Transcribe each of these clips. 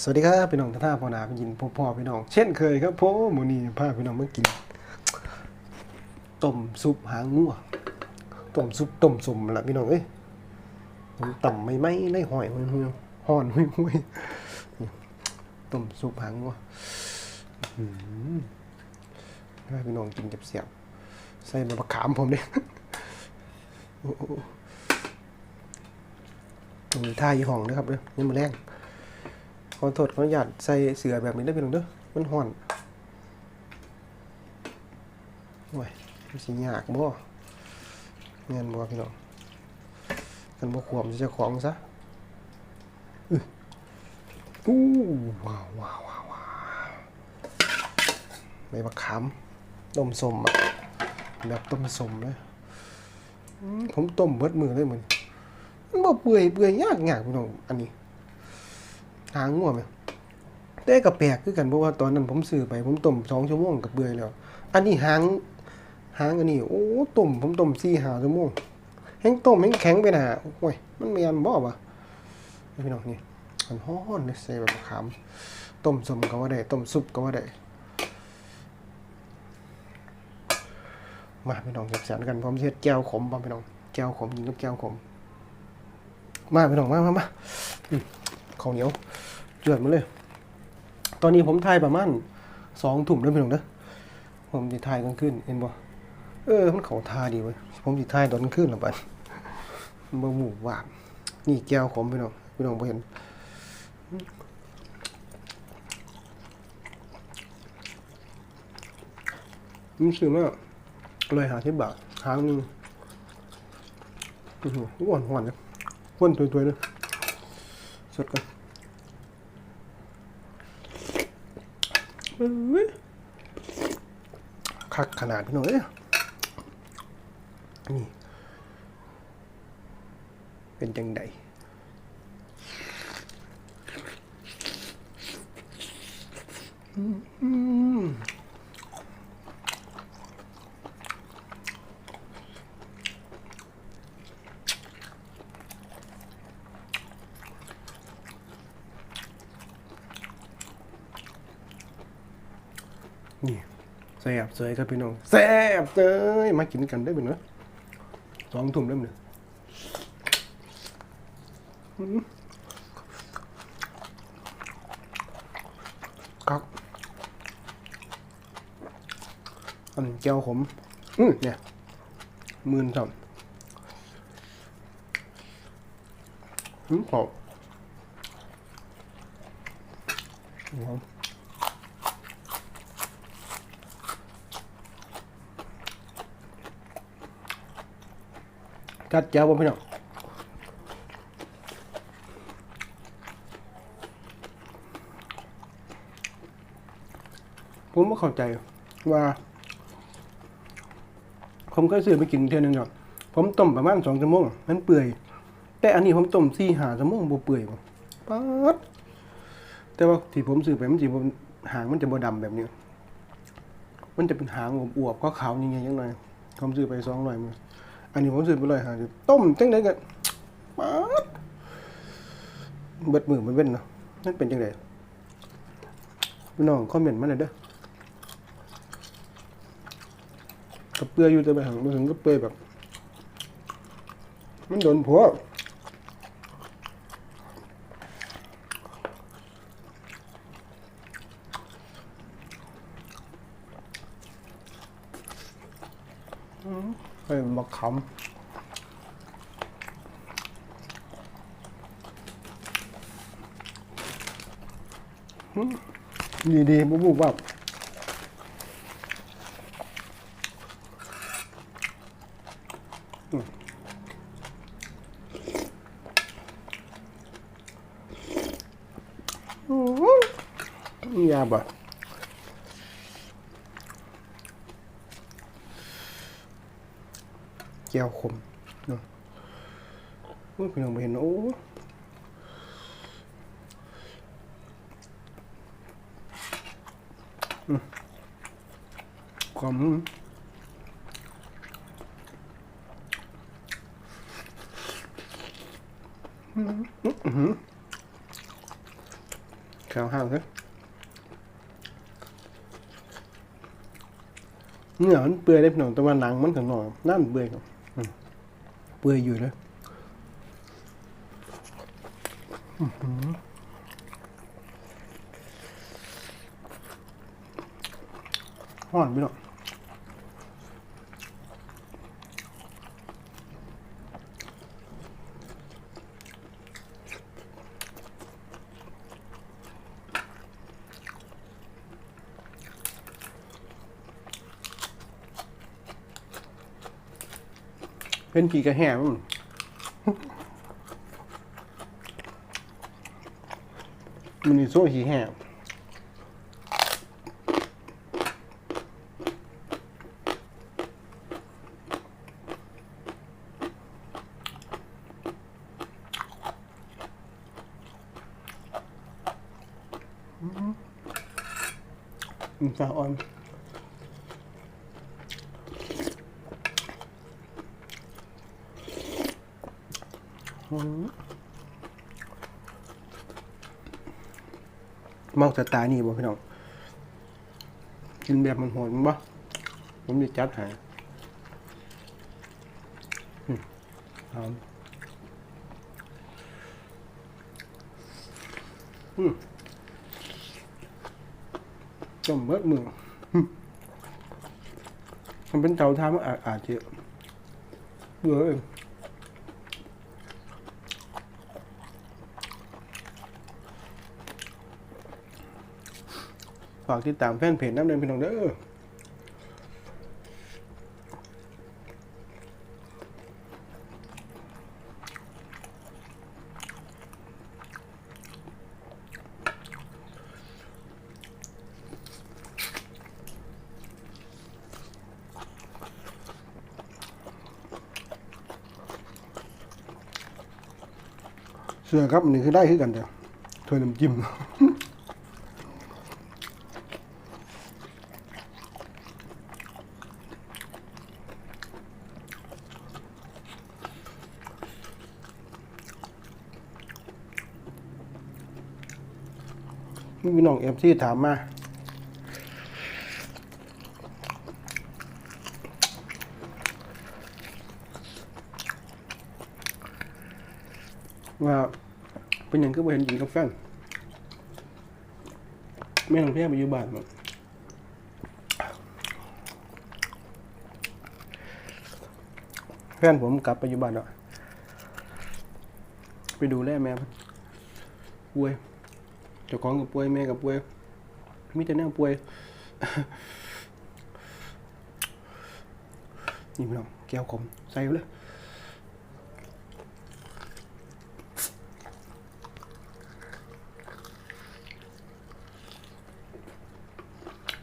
สวัสดีครับพี่น้องท่าพ่อนาพี่ยินพ่อพ่อพี่น้อง เช่นเคยครับผมมื้อนี้พาพี่น้องมากินต้มซุปหางงัวต้มซุปต้มสมละพี่น้องเอ้ยผมต่ำไม่ไหมได้หอยหุยหุยห่อนหุยหุยต้มซุปหางงัวอื้อหือให้พี่น้องกินเสียบใส่มะขามผมดิโอ้โหมีท่ายี่ห้องนะครับเด้อนี่มาแรง อโทษขออนุญาตใส่เสือแบบนี้ได้เป็นหนึ่งเด้อมันห่อนโอ้ยมันสิยากบ่เงินบ่พี่น้องกันบ่ขวมจะของซะอื้ออู้ว้าวว้าวว้าวว้าวใบมะขามต้มสมอะแบบต้มสมเลยผมต้มเบิดมือเลยเหมือนมันบ่เปื่อยเปื่อยยากยากพี่น้องอันนี้ หางงัวงไหมแต่ก็แปลกคือกันเพราะว่าตอนนั้นผมซื้อไปผมต้มสองชั่วโมงกับเบื่อยแล้ว อันนี้หางหางอันนี้โอ้ต้มผมต้มสี่หาชั่วโมงแห้งต้มแห้งแข็งไปหนาโอ้ยมันแมนบ่วะพี่น้องนี่มันฮ้อนเลยใส่แบบขามต้มสมก็ว่าได้ต้มซุปก็ว่าได้มาพี่น้องจัดสรรกันพร้อมเสียดแก้วขมพร้อมพี่น้องแก้วขมยิงกับแก้วขมมาพี่น้องมามามาข้าวเหนียว จือดมาเลย ตอนนี้ผมถ่ายประมาณสองถุ่มแล้วพี่น้องเด้อผมจะถ่ายกลางคืนเห็นบ่เออ มันเขาทาดีเว้ยผมจะถ่ายตอนกลางคืนละบัดบ่หมู่วาบนี่แก้วขมพี่น้องพี่น้องบ่เห็นมันซื้อมาเลยหาที่บาทหางนึงโอ้โหหวานหวานเลยหวานตัวๆเลยสดกัน เอ้ย คักขนาดพี่น้องเอ้ยนี่เป็นจังไดอืม นี่แซ่บเสยครับพี่น้องแซ่บเสยมากินกันได้เป็นเนอะสองทุ่มเริ่มเลยอืมกักอันแก้วขมอืมเนี่ยมื่นสามอืมขอบว้าว กัดแก้วบ่พี่น้องผมไม่เข้าใจว่า ผมเคยซื้อไปกินเท่านึงครับผมต้มประมาณสองชั่วโมงมันเปื่อย แต่อันนี้ผมต้มสี่หาชั่วโมงบ่เปื่อยป๊าดแต่ว่าที่ผมซื้อไปมันสิบ่หางมันจะบ่ดำแบบนี้ มันจะเป็นหางอวบๆก็ขาวๆยังไงยังไงผมซื้อไปสองร้อยมือ อันนี้ผมซื้อไปเลยหาสิต้มจังไดกันป๊าดเบิดมือมันเว้นเนาะนั่นเป็นจังไดพี่น้องคอมเมนต์มาหน่อยเด้อกับเปื่อยอยู่แต่ไปหางมาถึงก็เปื่อยแบบ มันโดนผัว ไอ้มะขามดีดีบุบบุบแบบอื ก้วขมเนาะโอ้ยพี่น้องไม่เห็นโอ้ความข้าวห้างครับเนื้อมันเปื่อยได้พี่น้องแต่ว่าหนังมันข้างนอกนั่นเปื่อยครับ ปื่อยอยู่เลยหือนพี่น้อง เป็นกี่กระแหมนมันนี่โซ่ขี้แหมอืมฟ้าอ่อน เมาสไตล์นี่บ่พี่น้อง กินแบบมันโหดมั้งบ่ผมจะจัดให้อืมเอาอืมจมเบิดมือมันเป็นเตาทานมันอาจอาจจะเบื่อเอง ฝากติดตามแฟนเพจน้ำเดินพี่น้องเด้อเสื้อครับอันนี่คือได้คือกันเดียวถ้วยน้ำจิ้ม พี่น้องเอฟซีถามมาว่าเป็นอย่างก็บ่เห็นกินกับแฟนแม่น้องเพียไปอยู่บ้านหมดแฟนผมกลับไปอยู่บ้านแล้วไปดูแลแม่ป่วย จ้าของกับป่วยแม่กับป่วยมีแต่แนวป่วยนี่พี่น้องแก้วขมใส่เลย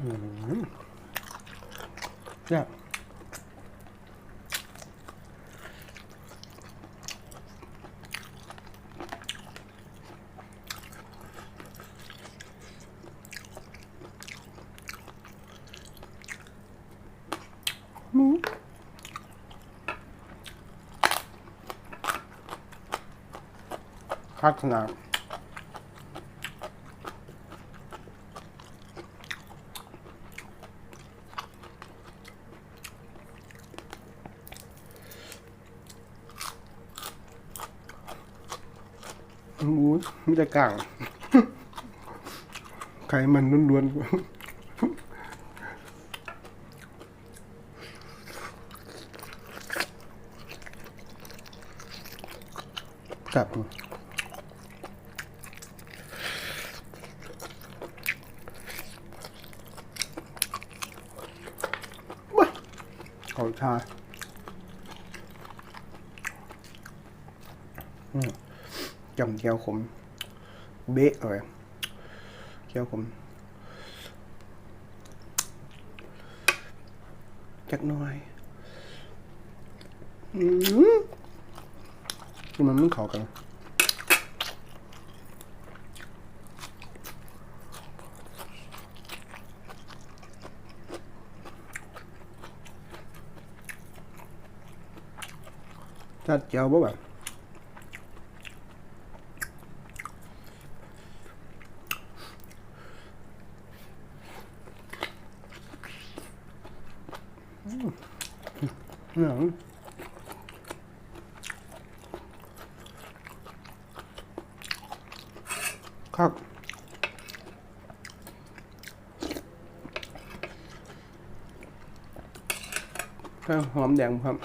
อืมแซ่บ คักขนาดอู้มีแต่กลางไขมันล้วนๆครับ ขอชาอจำเกียวขม เบ๊ะเลยเกียวขมจักหน่อยอืมคือมันไม่เข้ากัน Thật chào bố bạn. Mm-hmm. khóc. Hòm đèn hòm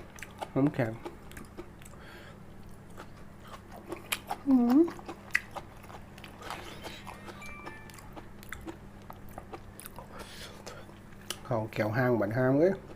hòm càng นังครับก็หอมแดงครับ หอมแ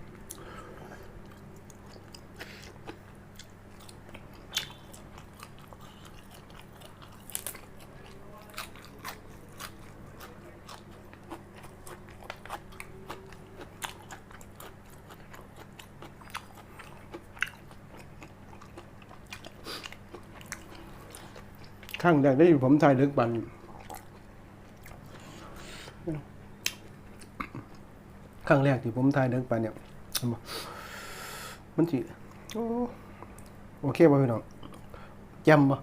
ข้างบันห้างเอ้ยข้างแรกได้ผมถ่ายลึกบันข้างแรกที่ผมถ่ายลึกบันเนี่ย มันจีโอเคป่ะพี่น้องจำป่ะ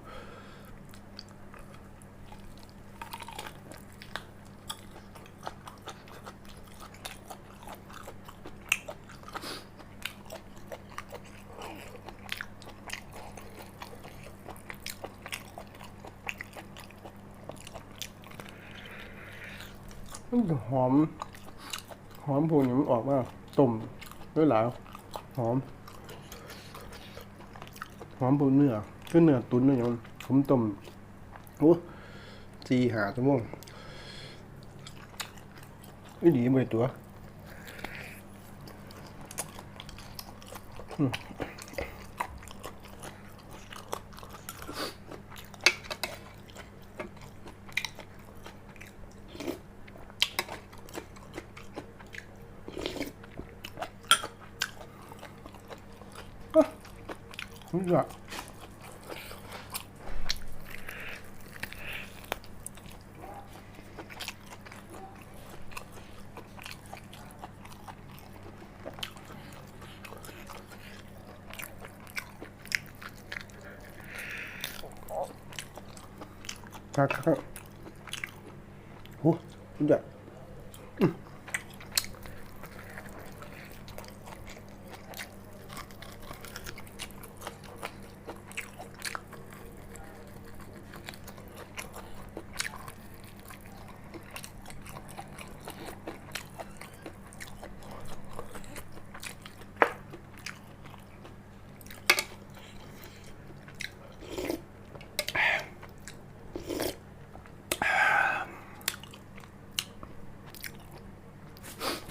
หอม หอมพูนอย่างมันออกมาต้มด้วยหลายหอม หอมพูนเนื้อคือเนื้อตุ๋นเนื้ออย่างมันผมต้มโอ้จีหาชั่วโมงอีดีไปตัว อืม นี่ละครับครับโ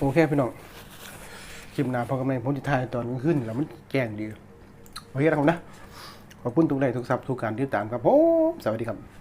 โอเคพี่น้องคลิปหน้าพอกับแม่ผมจะถ่ายตอนกลางคืนแล้วมันแกล้งดีโอเคนะครับนะขอบคุณทุกไลค์ทุกซับทุกการติดตามครับผมสวัสดีครับ